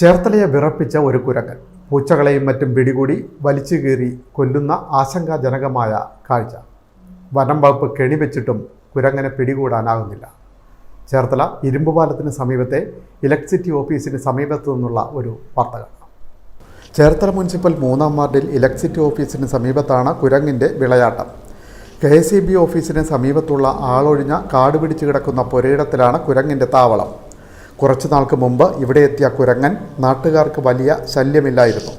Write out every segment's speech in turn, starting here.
ചേർത്തലയെ വിറപ്പിച്ച ഒരു കുരങ്ങൻ പൂച്ചകളെയും മറ്റും പിടികൂടി വലിച്ചു കീറി കൊല്ലുന്ന ആശങ്കാജനകമായ കാഴ്ച. വനം വകുപ്പ് കെണിവെച്ചിട്ടും കുരങ്ങനെ പിടികൂടാനാകുന്നില്ല. ചേർത്തല ഇരുമ്പുപാലത്തിന് സമീപത്തെ ഇലക്ട്രിസിറ്റി ഓഫീസിന് സമീപത്തു നിന്നുള്ള ഒരു വാർത്ത ചേർത്തല മുനിസിപ്പൽ മൂന്നാം വാർഡിൽ ഇലക്ട്രിസിറ്റി ഓഫീസിന് സമീപത്താണ് കുരങ്ങിന്റെ വിളയാട്ടം. കെ എസ് ഇ ബി ഓഫീസിന് സമീപത്തുള്ള ആളൊഴിഞ്ഞ കാട് പിടിച്ചു കിടക്കുന്ന പുരയിടത്തിലാണ് കുരങ്ങിന്റെ താവളം. കുറച്ചു നാൾക്ക് മുമ്പ് ഇവിടെ എത്തിയ കുരങ്ങൻ നാട്ടുകാർക്ക് വലിയ ശല്യമില്ലായിരുന്നു.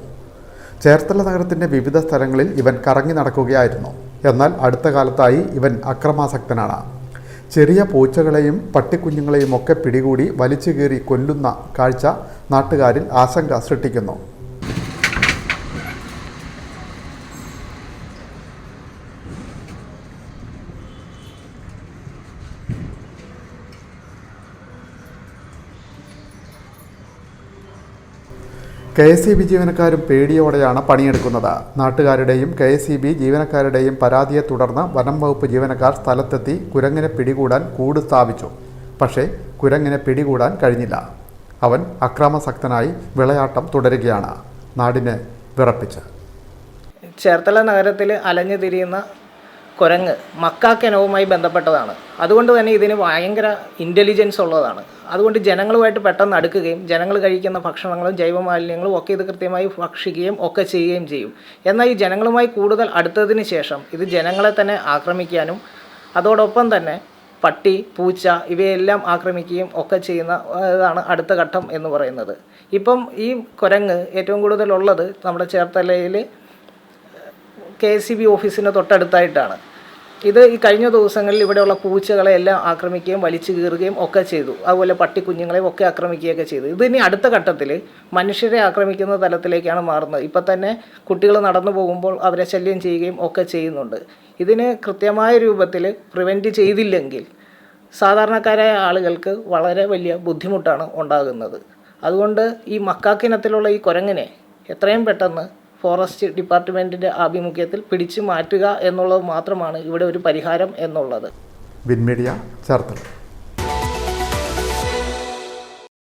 ചേർത്തല നഗരത്തിന്റെ വിവിധ സ്ഥലങ്ങളിൽ ഇവൻ കറങ്ങി നടക്കുകയായിരുന്നു. എന്നാൽ അടുത്ത കാലത്തായി ഇവൻ അക്രമാസക്തനാണ്. ചെറിയ പൂച്ചകളെയും പട്ടിക്കുഞ്ഞുങ്ങളെയും ഒക്കെ പിടികൂടി വലിച്ചു കീറി കൊല്ലുന്ന കാഴ്ച നാട്ടുകാരിൽ ആശങ്ക സൃഷ്ടിക്കുന്നു. കെ എസ് ഇ ബി ജീവനക്കാരും പേടിയോടെയാണ് പണിയെടുക്കുന്നത്. നാട്ടുകാരുടെയും കെ എസ് ഇ ബി ജീവനക്കാരുടെയും പരാതിയെ തുടർന്ന് വനം വകുപ്പ് ജീവനക്കാർ സ്ഥലത്തെത്തി കുരങ്ങിനെ പിടികൂടാൻ കൂട് സ്ഥാപിച്ചു. പക്ഷേ കുരങ്ങിനെ പിടികൂടാൻ കഴിഞ്ഞില്ല. അവൻ അക്രമസക്തനായി വിളയാട്ടം തുടരുകയാണ്. നാടിനെ വിറപ്പിച്ച്. ചേർത്തല നഗരത്തിൽ അലഞ്ഞു തിരിയുന്ന കുരങ്ങ്. മക്കാക്കനവുമായി ബന്ധപ്പെട്ടതാണ്. അതുകൊണ്ട് തന്നെ ഇതിന് ഭയങ്കര ഇന്റലിജൻസ് ഉള്ളതാണ്. അതുകൊണ്ട് ജനങ്ങളുമായിട്ട് പെട്ടെന്ന് അടുക്കുകയും ജനങ്ങൾ കഴിക്കുന്ന ഭക്ഷണങ്ങളും ജൈവമാലിന്യങ്ങളും ഒക്കെ ഇത് കൃത്യമായി ഭക്ഷിക്കുകയും ഒക്കെ ചെയ്യുകയും ചെയ്യും. എന്നാൽ ഈ ജനങ്ങളുമായി കൂടുതൽ അടുത്തതിന് ശേഷം ഇത് ജനങ്ങളെ തന്നെ ആക്രമിക്കാനും അതോടൊപ്പം തന്നെ പട്ടി പൂച്ച ഇവയെല്ലാം ആക്രമിക്കുകയും ഒക്കെ ചെയ്യുന്ന ഇതാണ് അടുത്ത ഘട്ടം എന്ന് പറയുന്നത്. ഇപ്പം ഈ കുരങ്ങ് ഏറ്റവും കൂടുതലുള്ളത് നമ്മുടെ ചേർത്തലയിൽ കെ എസ് സി ബി ഓഫീസിന് തൊട്ടടുത്തായിട്ടാണ്. ഇത് ഈ കഴിഞ്ഞ ദിവസങ്ങളിൽ ഇവിടെയുള്ള പൂച്ചകളെ എല്ലാം ആക്രമിക്കുകയും വലിച്ചു കീറുകയും ഒക്കെ ചെയ്തു. അതുപോലെ പട്ടിക്കുഞ്ഞുങ്ങളെയും ഒക്കെ ആക്രമിക്കുകയൊക്കെ ചെയ്തു. ഇത് ഇനി അടുത്ത ഘട്ടത്തിൽ മനുഷ്യരെ ആക്രമിക്കുന്ന തലത്തിലേക്കാണ് മാറുന്നത്. ഇപ്പം തന്നെ കുട്ടികൾ നടന്നു പോകുമ്പോൾ അവരെ ശല്യം ചെയ്യുകയും ഒക്കെ ചെയ്യുന്നുണ്ട്. ഇതിന് കൃത്യമായ രൂപത്തിൽ പ്രിവെന്റ് ചെയ്തില്ലെങ്കിൽ സാധാരണക്കാരായ ആളുകൾക്ക് വളരെ വലിയ ബുദ്ധിമുട്ടാണ് ഉണ്ടാകുന്നത്. അതുകൊണ്ട് ഈ മക്കാക്കിനത്തിലുള്ള ഈ കുരങ്ങിനെ എത്രയും പെട്ടെന്ന് ഫോറസ്റ്റ് ഡിപ്പാർട്ട്മെന്റിന്റെ ആഭിമുഖ്യത്തിൽ പിടിച്ചു മാറ്റുക എന്നുള്ളത് മാത്രമാണ് ഇവിടെ ഒരു പരിഹാരം എന്നുള്ളത്. വിൻമീഡിയ ചേർത്തല.